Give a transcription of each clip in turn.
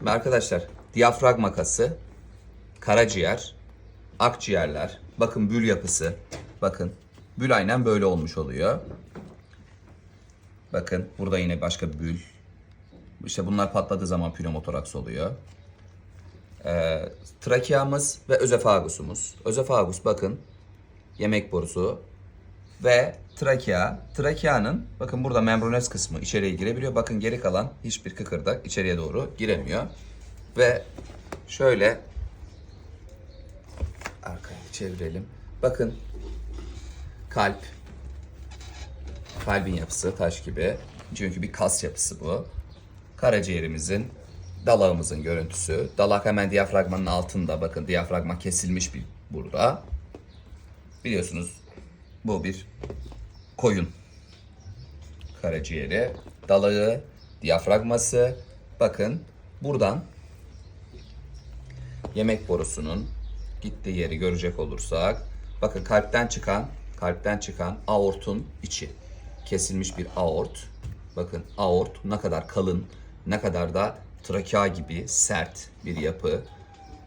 Şimdi arkadaşlar diyafragma kası, karaciğer, akciğerler, bakın bül yapısı, bakın bül aynen böyle olmuş oluyor. Bakın burada yine başka bül. İşte bunlar patladığı zaman pneumotoraks oluyor. Ee, trakeamız ve özefagusumuz. Özefagus bakın yemek borusu ve trakea. Trakeanın bakın burada membranes kısmı içeriye girebiliyor. Bakın geri kalan hiçbir kıkırdak içeriye doğru giremiyor. Ve şöyle arkaya çevirelim. Bakın kalp kalbin yapısı taş gibi. Çünkü bir kas yapısı bu. Karaciğerimizin dalağımızın görüntüsü. Dalak hemen diyafragmanın altında. Bakın diyafragma kesilmiş bir burada. Biliyorsunuz bu bir koyun karaciğeri, dalağı, diyafragması. Bakın buradan yemek borusunun gittiği yeri görecek olursak bakın kalpten çıkan kalpten çıkan aortun içi kesilmiş bir aort. Bakın aort ne kadar kalın, ne kadar da trakea gibi sert bir yapı.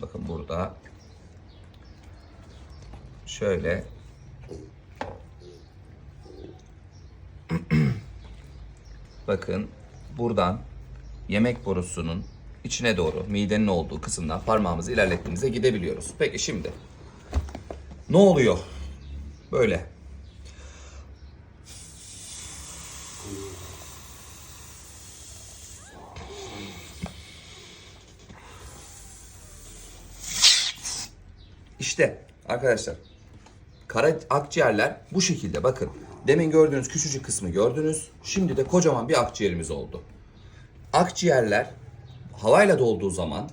Bakın burada şöyle Bakın buradan yemek borusunun içine doğru midenin olduğu kısımdan parmağımızı ilerlettiğimizde gidebiliyoruz. Peki şimdi ne oluyor? Böyle. İşte arkadaşlar Kara akciğerler bu şekilde bakın. Demin gördüğünüz küçücük kısmı gördünüz. Şimdi de kocaman bir akciğerimiz oldu. Akciğerler havayla dolduğu zaman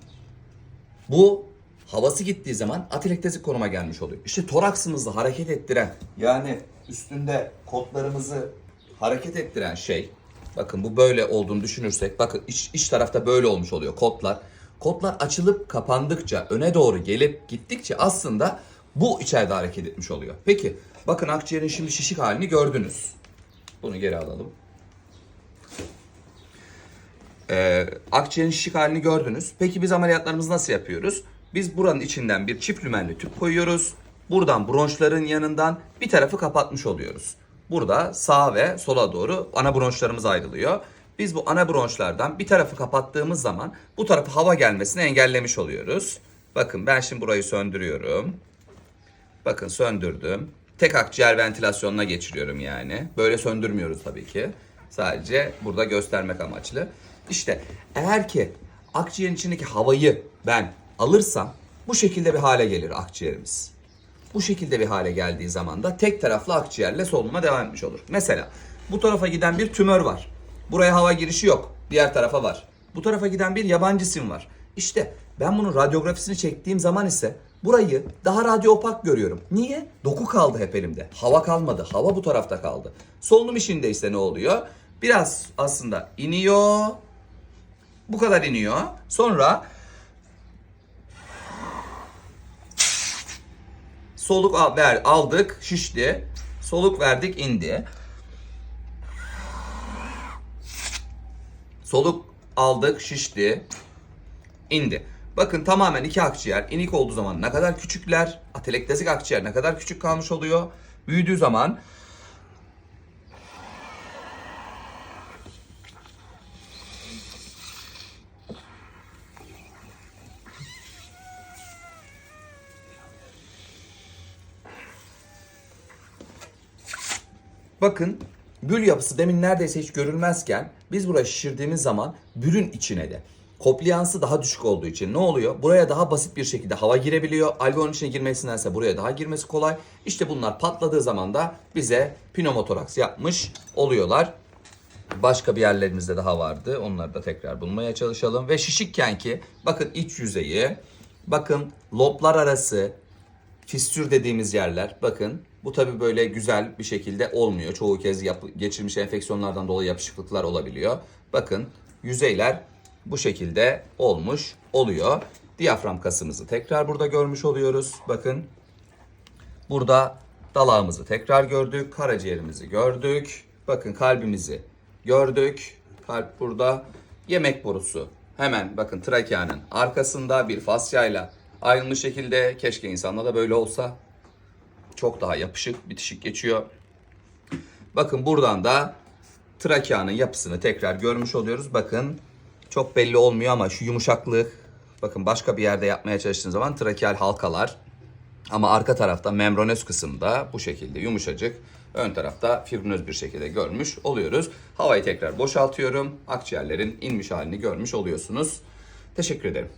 bu havası gittiği zaman atelektezik konuma gelmiş oluyor. İşte toraksımızı hareket ettiren yani üstünde kotlarımızı hareket ettiren şey bakın bu böyle olduğunu düşünürsek bakın iç, iç tarafta böyle olmuş oluyor kotlar. Kotlar açılıp kapandıkça öne doğru gelip gittikçe aslında bu içeride hareket etmiş oluyor. Peki bakın akciğerin şimdi şişik halini gördünüz. Bunu geri alalım. Ee, akciğerin şişik halini gördünüz. Peki biz ameliyatlarımızı nasıl yapıyoruz? Biz buranın içinden bir çift lümenli tüp koyuyoruz. Buradan bronşların yanından bir tarafı kapatmış oluyoruz. Burada sağa ve sola doğru ana bronşlarımız ayrılıyor. Biz bu ana bronşlardan bir tarafı kapattığımız zaman bu tarafa hava gelmesini engellemiş oluyoruz. Bakın ben şimdi burayı söndürüyorum. Bakın söndürdüm. Tek akciğer ventilasyonuna geçiriyorum yani. Böyle söndürmüyoruz tabii ki. Sadece burada göstermek amaçlı. İşte eğer ki akciğerin içindeki havayı ben alırsam bu şekilde bir hale gelir akciğerimiz. Bu şekilde bir hale geldiği zaman da tek taraflı akciğerle solunuma devam etmiş olur. Mesela bu tarafa giden bir tümör var. Buraya hava girişi yok. Diğer tarafa var. Bu tarafa giden bir yabancı sim var. İşte ben bunun radyografisini çektiğim zaman ise burayı daha radyo opak görüyorum. Niye? Doku kaldı hep elimde. Hava kalmadı. Hava bu tarafta kaldı. Solunum işinde ise ne oluyor? Biraz aslında iniyor. Bu kadar iniyor. Sonra soluk al- ver aldık, şişti. Soluk verdik, indi. Soluk aldık, şişti, indi. Bakın tamamen iki akciğer inik olduğu zaman ne kadar küçükler, atelektazik akciğer ne kadar küçük kalmış oluyor. Büyüdüğü zaman Bakın bül yapısı demin neredeyse hiç görülmezken biz burayı şişirdiğimiz zaman bülün içine de kompliyansı daha düşük olduğu için ne oluyor? Buraya daha basit bir şekilde hava girebiliyor. Alveolun içine girmesindense buraya daha girmesi kolay. İşte bunlar patladığı zaman da bize pneumotoraks yapmış oluyorlar. Başka bir yerlerimizde daha vardı. Onları da tekrar bulmaya çalışalım. Ve şişikken ki bakın iç yüzeyi, bakın loblar arası, fistür dediğimiz yerler bakın bu tabi böyle güzel bir şekilde olmuyor. Çoğu kez geçirmiş enfeksiyonlardan dolayı yapışıklıklar olabiliyor. Bakın yüzeyler bu şekilde olmuş oluyor. Diyafram kasımızı tekrar burada görmüş oluyoruz. Bakın burada dalağımızı tekrar gördük. Karaciğerimizi gördük. Bakın kalbimizi gördük. Kalp burada. Yemek borusu hemen bakın trakeanın arkasında bir fasyayla ayrılmış şekilde keşke insanda da böyle olsa. Çok daha yapışık, bitişik geçiyor. Bakın buradan da trakeanın yapısını tekrar görmüş oluyoruz. Bakın çok belli olmuyor ama şu yumuşaklık bakın başka bir yerde yapmaya çalıştığınız zaman trakeal halkalar ama arka tarafta membranöz kısımda bu şekilde yumuşacık ön tarafta fibrinöz bir şekilde görmüş oluyoruz. Havayı tekrar boşaltıyorum. Akciğerlerin inmiş halini görmüş oluyorsunuz. Teşekkür ederim.